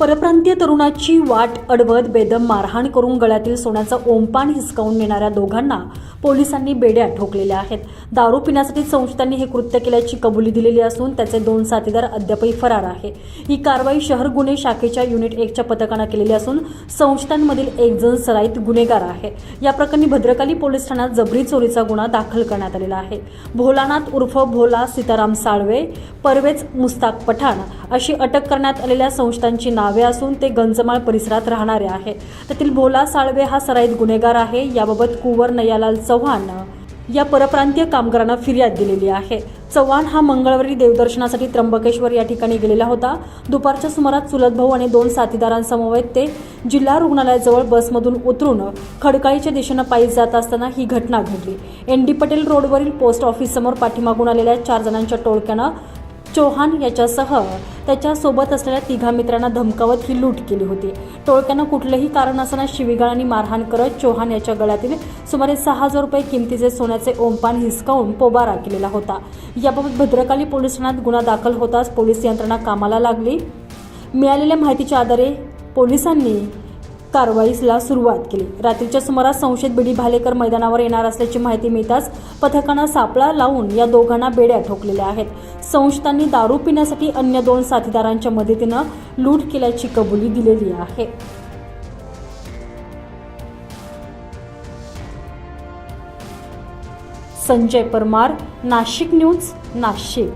परप्रांतीय तरुणाची वाट अडवत बेदम मारहाण करून गळ्यातील सोन्याचा ओमपान हिसकावून नेणाऱ्या दोघांना पोलिसांनी बेड्या ठोकलेल्या आहेत. दारू पिण्यासाठी संशयितांनी हे कृत्य केल्याची कबुली दिलेली असून त्याचे दोन साथीदार अद्यापही फरार आहे. ही कारवाई शहर गुन्हे शाखेच्या युनिट एकच्या पथकानं केलेली असून संशयितांमधील एक जण सराईत गुन्हेगार आहे. या प्रकरणी भद्रकाली पोलीस ठाण्यात जबरी चोरीचा गुन्हा दाखल करण्यात आलेला आहे. भोलानाथ उर्फ भोला सीताराम साळवे परवेज मुस्ताक पठाण अशी अटक करण्यात आलेल्या संस्थांची नावे असून ते गंजमाळ परिसरात राहणारे आहे त्यातील भोला साळवे हा सराईत गुन्हेगार आहे. याबाबत कुंवर नयालाल चव्हाण या परप्रांतीय कामगारांना फिर्याद दिलेली आहे. चव्हाण हा मंगळवारी देवदर्शनासाठी त्र्यंबकेश्वर या ठिकाणी गेलेला होता. दुपारच्या सुमारास चुलत भाऊ आणि दोन साथीदारांसमवेत ते जिल्हा रुग्णालयाजवळ बसमधून उतरून खडकाळीच्या दिशेनं पायी जात असताना ही घटना घडली. एन डी पटेल रोडवरील पोस्ट ऑफिससमोर पाठीमागून आलेल्या चार जणांच्या टोळक्यानं चौहान याच्यासह त्याच्यासोबत असलेल्या तिघा मित्रांना धमकावत ही लूट केली होती. टोळक्यानं कुठलंही कारण असताना शिवीगाळ आणि मारहाण करत चौहान याच्या गळ्यातील सुमारे सहा हजार रुपये किमतीचे सोन्याचे ओंपान हिसकावून पोबारा केलेला होता. याबाबत भद्रकाली पोलीस ठाण्यात गुन्हा दाखल होताच पोलीस यंत्रणा कामाला लागली. मिळालेल्या माहितीच्या आधारे पोलिसांनी कारवाईला सुरुवात केली. रात्रीच्या सुमारास संशयित बिडी भालेकर मैदानावर येणार असल्याची माहिती मिळताच पथकानं सापळा लावून या दोघांना बेड्या ठोकलेल्या आहेत. संशयितांनी दारू पिण्यासाठी अन्य दोन साथीदारांच्या मदतीनं लूट केल्याची कबुली दिलेली आहे. संजय परमार नाशिक न्यूज नाशिक.